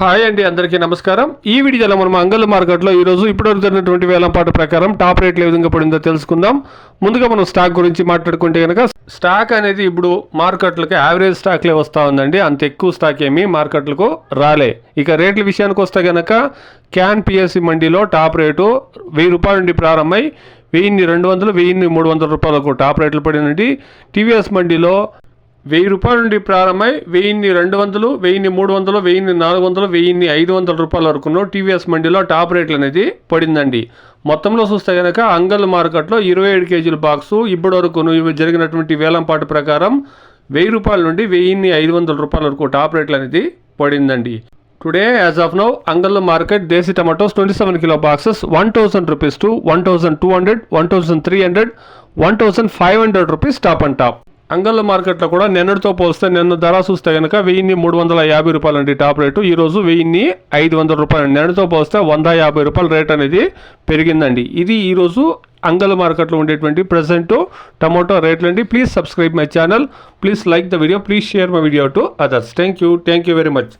Hi అండి అందరికీ నమస్కారం. ఈ వీడియోలో మనం అంగల్ మార్కెట్లో ఈరోజు ఇప్పటివరకు జరిగినటువంటి వేలంపాటు ప్రకారం టాప్ రేట్లు ఏ విధంగా పడిందో తెలుసుకుందాం. ముందుగా మనం స్టాక్ గురించి మాట్లాడుకుంటే కనుక స్టాక్ అనేది ఇప్పుడు మార్కెట్లకు యావరేజ్ స్టాక్లే వస్తూ ఉందండి. అంత ఎక్కువ స్టాక్ ఏమీ మార్కెట్లకు రాలే. ఇక రేట్ల విషయానికి వస్తే కనుక క్యాన్ పిఎస్సి మండీలో టాప్ రేటు వెయ్యి రూపాయల నుండి ప్రారంభమై వెయ్యిన్ని రెండు వందలు వెయ్యిన్ని మూడు వందల రూపాయలకు టాప్ రేట్లు పడినండి టీవీఎస్ మండీలో వెయ్యి రూపాయల నుండి ప్రారంభమై వెయ్యిన్ని రెండు వందలు వెయ్యిన్ని మూడు వందలు వెయ్యిన్ని నాలుగు వందలు వెయ్యిన్ని ఐదు వందల రూపాయల వరకును టీవీఎస్ మండీలో టాప్ రేట్లు అనేది పడిందండి. మొత్తంలో చూస్తే కనుక అంగల్ మార్కెట్లో ఇరవై ఏడు కేజీల బాక్సు ఇప్పటి వరకు జరిగినటువంటి వేలంపాటు ప్రకారం వెయ్యి రూపాయల నుండి వెయ్యిన్ని ఐదు వందల రూపాయల వరకు టాప్ రేట్లు అనేది పడిందండి. Today as of now Angal market desi tomatoes twenty seven kilo boxes one thousand rupees to one thousand two hundred one thousand three hundred one thousand five hundred rupees top and top. అంగళ్ళ మార్కెట్లో కూడా నిన్నటితో పోస్తే నిన్న ధర చూస్తే కనుక వెయ్యిన్ని మూడు వందల యాభై రూపాయలండి టాప్ రేటు. ఈరోజు వెయ్యిన్ని ఐదు వందల రూపాయలు నిన్నటితో పోస్తే వంద యాభై రూపాయల రేట్ అనేది పెరిగిందండి. ఇది ఈరోజు అంగల్ మార్కెట్లో ఉండేటువంటి ప్రజెంట్ టమాటో రేట్లు అండి. Please subscribe my channel. Please like the video. Please share my video to others. Thank you thank you very much.